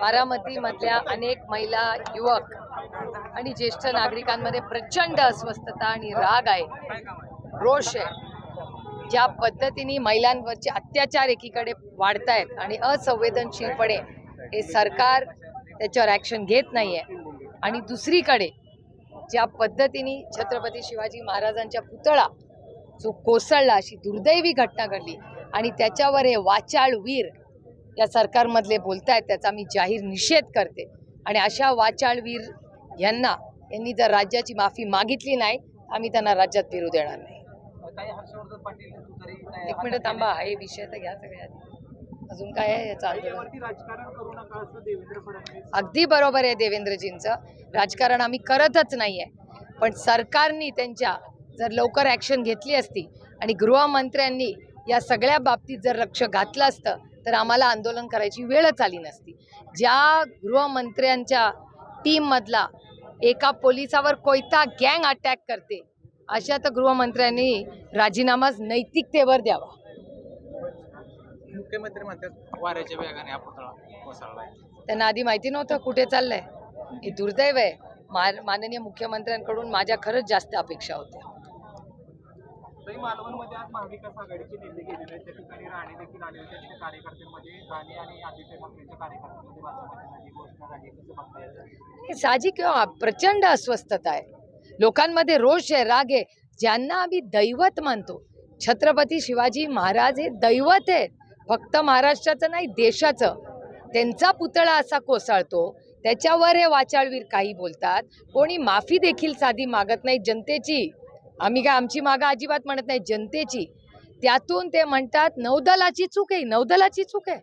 बारामतीमधल्या अनेक महिला युवक आणि ज्येष्ठ नागरिकांमध्ये प्रचंड अस्वस्थता आणि राग आहे. रोष आहे. ज्या पद्धतीने महिलांवरचे अत्याचार एकीकडे वाढत आहेत आणि असंवेदनशीलपणे हे सरकार त्याच्यावर ॲक्शन घेत नाही आहे आणि दुसरीकडे ज्या पद्धतीने छत्रपती शिवाजी महाराजांच्या पुतळा जो कोसळला अशी दुर्दैवी घटना घडली आणि त्याच्यावर हे वाचाळ वीर या सरकारमधले बोलतायत त्याचा मी जाहीर निषेध करते. आणि अशा वाचाळ वीर यांना यांनी जर राज्याची माफी मागितली नाही आम्ही त्यांना राज्यात फिरू देणार नाही. एक मिनिट थांबा हा विषय तर घ्या सगळ्यात अजून काय आहे याचा अगदी बरोबर आहे देवेंद्रजींचं. राजकारण आम्ही करतच नाही आहे पण सरकारनी त्यांच्या जर लवकर ॲक्शन घेतली असती आणि गृहमंत्र्यांनी या सगळ्या बाबतीत जर लक्ष घातलं असतं तर आम्हाला आंदोलन करायची वेळच आली नसती. ज्या गृहमंत्र्यांच्या टीममधला एका पोलिसावर कोयता गँग अटॅक करते अशा तर गृहमंत्र्यांनी राजीनामाच नैतिकतेवर द्यावा. मुख्यमंत्री म्हणतात वाऱ्याच्या वेगाने कोसळलाय. त्यांना आधी माहिती नव्हतं कुठे चाललंय. हे दुर्दैव आहे. मा माननीय मुख्यमंत्र्यांकडून माझ्या खरंच जास्त अपेक्षा होत्या. मालवणमध्ये आज महाविकास आघाडीची नेते गेलेले आहे. त्या ठिकाणी राणे देखील आले होते त्या कार्यकर्त्यांमध्ये राणे आणि आदित्य ठाकरेच्या कार्यकर्त्यांमध्ये वादावादी घोषणा झाली कसं बघता येतं. साहजिक किंवा प्रचंड अस्वस्थता आहे. लोकांमध्ये रोष आहे राग आहे. ज्यांना आम्ही दैवत मानतो छत्रपती शिवाजी महाराज हे दैवत आहेत. फक्त महाराष्ट्राचं नाही देशाचं. त्यांचा पुतळा असा कोसळतो. त्याच्यावर हे वाचाळवीर काही बोलतात. कोणी माफी देखील साधी मागत नाही जनतेची. आम्ही काय आमची मागं अजिबात म्हणत नाही जनतेची. त्यातून ते म्हणतात नौदलाची चूक आहे नौदलाची चूक आहे.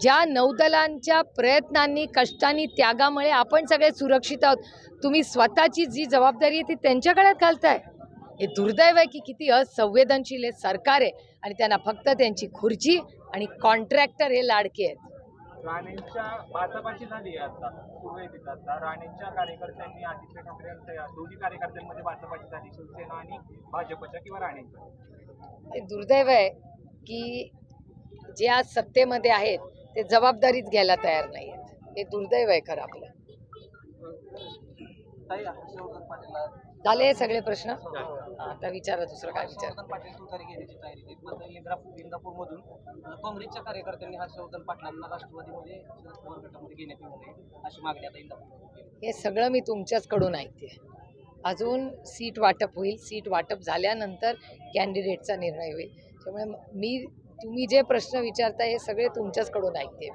ज्या नौदलांच्या प्रयत्नांनी कष्टांनी त्यागामुळे आपण सगळे सुरक्षित आहोत. तुम्ही स्वतःची जी जबाबदारी आहे ती त्यांच्याकळ्यात घालताय. हे दुर्दैव आहे की किती असंवेदनशील हे सरकार आहे आणि त्यांना फक्त त्यांची खुर्ची आणि कॉन्ट्रॅक्टर हे लाडके आहेत. राणेंच्या भाजपाची झाली आहे आता. सुरू आहे तिथं आता. राणेंच्या कार्यकर्त्यांनी आदित्य ठाकरे यांच्या दोन्ही कार्यकर्त्यांमध्ये भाजपाची झाली. शिवसेना आणि भाजपच्या किंवा राणेंच्या? हे दुर्दैव आहे की जे आज सत्तेमध्ये आहेत ते जबाबदारीच घ्यायला तयार नाही आहेत. हे दुर्दैव आहे खरं आपलं. झाले हे सगळे प्रश्न. आता विचारा दुसरं काय विचार. हर्षवर्धन पाटील तुतारी घेण्याची तयारी आहे. इंद्रापूर इंदापूरमधून अं, काँग्रेसच्या कार्यकर्त्यांनी हर्षवर्धन पाटलांना राष्ट्रवादीमध्ये शरद पवार गटामध्ये घेण्यात येऊ नये अशी मागणी आता इंदापूर हे सगळं मी तुमच्याचकडून ऐकते. अजून सीट वाटप होईल. सीट वाटप झाल्यानंतर कॅन्डिडेटचा निर्णय होईल. त्यामुळे मी तुम्ही जे प्रश्न विचारताय हे सगळे तुमच्याचकडून ऐकते.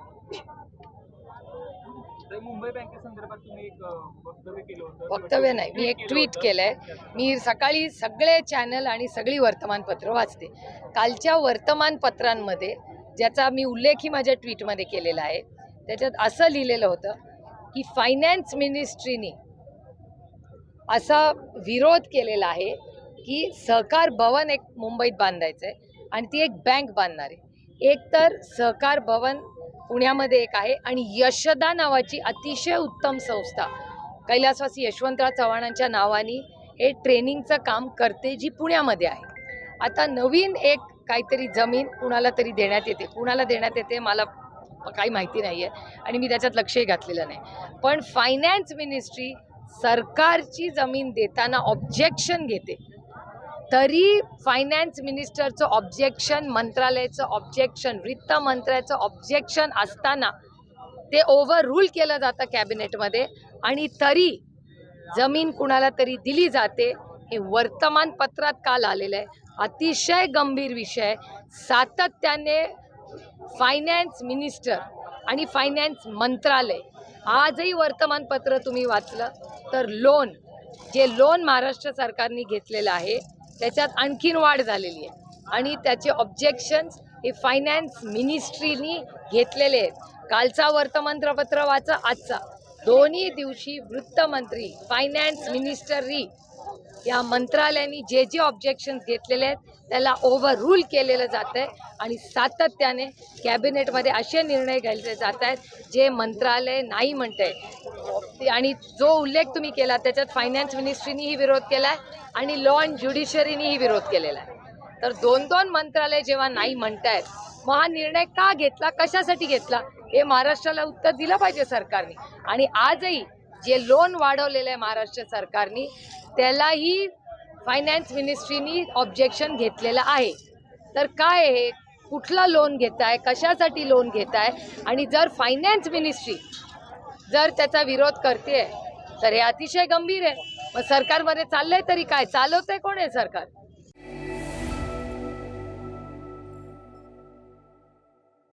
मुंबई बँकेसंदर्भात तुम्ही एक अं, वक्तव्य केलं होतं. वक्तव्य नाही. मी एक ट्विट केलंय. मी सकाळी सगळे चॅनल आणि सगळी वर्तमानपत्र वाचते. कालच्या वर्तमानपत्रांमध्ये ज्याचा मी उल्लेखही माझ्या ट्विटमध्ये केलेला आहे त्याच्यात असं लिहिलेलं होतं की फायनान्स मिनिस्ट्रीनी असा विरोध केलेला आहे की सहकार भवन एक मुंबईत बांधायचं आहे आणि ती एक बँक बांधणार आहे. एक तर सहकार भवन पुण्यामध्ये एक आहे आणि यशदा नावाची अतिशय उत्तम संस्था. कैलासवासी यशवंतराव चव्हाणांच्या नावाने हे ट्रेनिंगचं काम करते जी पुण्यामध्ये आहे. आता नवीन एक काहीतरी जमीन कुणाला तरी देण्यात येते. कुणाला देण्यात येते मला काही माहिती नाही आहे आणि मी त्याच्यात लक्षही घातलेलं नाही. पण फायनान्स मिनिस्ट्री सरकारची जमीन देताना ऑब्जेक्शन घेते. तरी फायनान्स मिनिस्टरचं ऑब्जेक्शन मंत्रालयाचं ऑब्जेक्शन वित्त मंत्र्याचं ऑब्जेक्शन असताना ते ओव्हर रूल केलं जातं कॅबिनेटमध्ये आणि तरी जमीन कुणाला तरी दिली जाते हे वर्तमानपत्रात काल आलेलं आहे. अतिशय गंभीर विषय सातत्याने फायनान्स मिनिस्टर आणि फायनान्स मंत्रालय आजही वर्तमानपत्र तुम्ही वाचलं तर लोन जे लोन महाराष्ट्र सरकारने घेतलेलं आहे त्याच्यात आणखीन वाढ झालेली आहे. आणि त्याचे ऑब्जेक्शन्स हे फायनान्स मिनिस्ट्रीनी घेतलेले आहेत. कालचा वर्तमानपत्र वाचा आजचा. दोन्ही दिवशी वृत्तमंत्री फायनान्स मिनिस्टरी या मंत्रालयाने जे जे ऑब्जेक्शन्स घेतलेले आहेत त्याला ओव्हर रूल केलेलं जात आहे आणि सातत्याने कॅबिनेटमध्ये असे निर्णय घ्यायचे जात आहेत जे मंत्रालय नाही म्हणत आहे आणि जो उल्लेख तुम्ही केला त्याच्यात फायनान्स मिनिस्ट्रीनीही विरोध केला आहे आणि लॉ अँड ज्युडिशरीनीही विरोध केलेला आहे तर दोन दोन मंत्रालय जेव्हा नाही म्हणत आहेत मग हा निर्णय का घेतला कशासाठी घेतला हे महाराष्ट्राला उत्तर दिलं पाहिजे सरकारने. आणि आजही जे लोन वाढवलेलं आहे महाराष्ट्र सरकारनी त्यालाही फायनान्स मिनिस्ट्रीनी ऑब्जेक्शन घेतलेलं आहे. तर काय आहे कुठला लोन घेताय? कशासाठी लोन घेताय? आणि जर फायनान्स मिनिस्ट्री जर त्याचा विरोध करते तर हे अतिशय गंभीर आहे. मग सरकारमध्ये चाललंय तरी काय? चालवतंय कोण आहे सरकार?